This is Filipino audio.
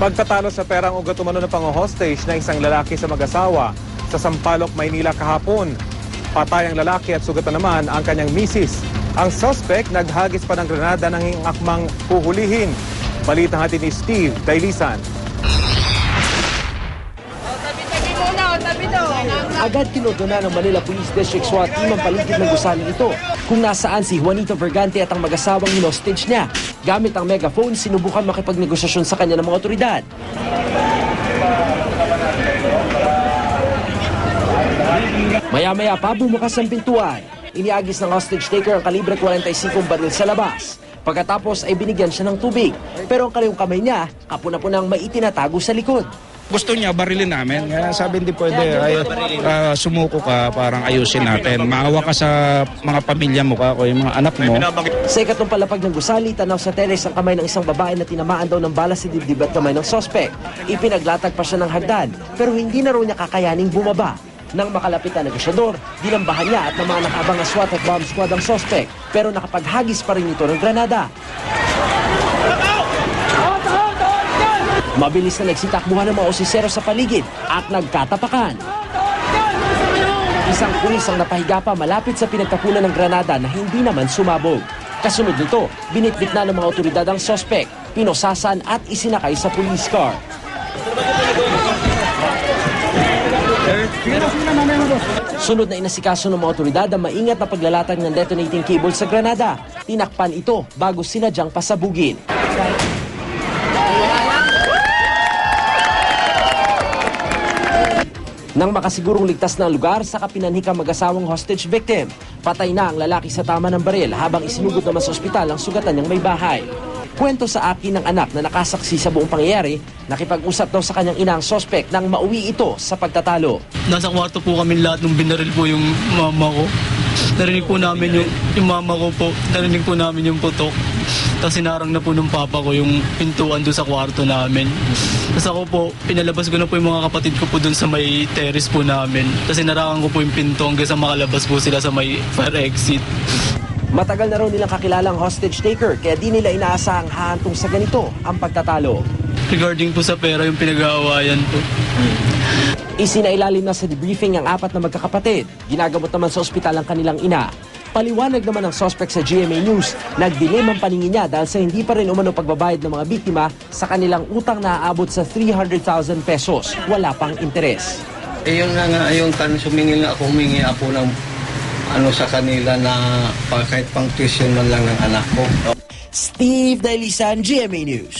Pagtatalo sa perang ugat umano ng pang-hostage na isang lalaki sa mag-asawa sa Sampaloc, Maynila kahapon. Patay ang lalaki at sugatan naman ang kanyang misis. Ang suspect naghagis pa ng granada ng akmang puhulihin. Balita hati ni Steve Dailisan. Agad kinordona ng Manila Police District SWAT team ang paligid ng gusaling ito kung nasaan si Juanito Vergante at ang mag-asawang hinostage niya. Gamit ang megaphone, sinubukan makipagnegosasyon sa kanya ng mga otoridad. Maya-maya pa bumukas ang pintuan. Iniagis ng hostage taker ang kalibre 45 baril sa labas. Pagkatapos ay binigyan siya ng tubig. Pero ang kaliwang kamay niya, kapuna-punang may itinatago sa likod. Gusto niya barilin namin. Kaya sabi hindi pwede, ay, ah, sumuko ka, parang ayusin natin. Maawa ka sa mga pamilya mo ka o yung mga anak mo. Sa ikatlong palapag ng gusali, tanaw sa teres ang kamay ng isang babae na tinamaan daw ng bala sa dibdib at kamay ng sospek. Ipinaglatag pa siya ng hagdan, pero hindi na raw niya kakayaning bumaba. Nang makalapit ang negosyador, dinambahan niya at ng mga nakabang na SWAT at bomb squad ang sospek, pero nakapaghagis pa rin ito ng granada. Mabilis na nagsitakbuhan ng mga osisero sa paligid at nagkatapakan. Isang pulis ang napahiga pa malapit sa pinagkapunan ng granada na hindi naman sumabog. Kasunod nito, binitbit na ng mga otoridad ang sospek, pinosasan at isinakay sa police car. Sunod na inasikaso ng mga otoridad ang maingat na paglalatag ng detonating cable sa granada. Tinakpan ito bago sinadyang pasabugin. Nang makasigurong ligtas na lugar sa kapinanhik ang mag-asawang hostage victim. Patay na ang lalaki sa tama ng baril habang isinugod naman sa ospital ang sugatan niyang may bahay. Kwento sa akin ng anak na nakasaksi sa buong pangyayari, nakipag-usap daw sa kanyang ina ang sospek nang mauwi ito sa pagtatalo. Nasa kwarto po kami lahat nung binaril po yung mama ko. Narinig po namin yung, yung mama ko po, narinig po namin yung putok. Tapos sinarang na po ng papa ko yung pintuan doon sa kwarto namin. Tapos ako po, pinalabas ko na po yung mga kapatid ko po doon sa may terrace po namin. Tapos sinarakan ko po yung pinto hanggang sa makalabas po sila sa may fire exit. Matagal na raw nilang kakilalang hostage taker kaya di nila inaasahang hahantong sa ganito ang pagtatalo. Regarding po sa pera yung pinag-aawayan po. Isinailalim na sa debriefing ang apat na magkakapatid. Ginagamot naman sa ospital ang kanilang ina. Paliwanag naman ng suspect sa GMA News, nagdilim ang paningin niya dahil sa hindi pa rin umano pagbabayad ng mga biktima sa kanilang utang na aabot sa 300,000 pesos. Wala pang interes. Eh yun na nga, yung kan sumingil nga ako, humingi ako ng ano sa kanila na pa, kahit pang tuition man lang ng anak ko. Steve Dailisan, GMA News.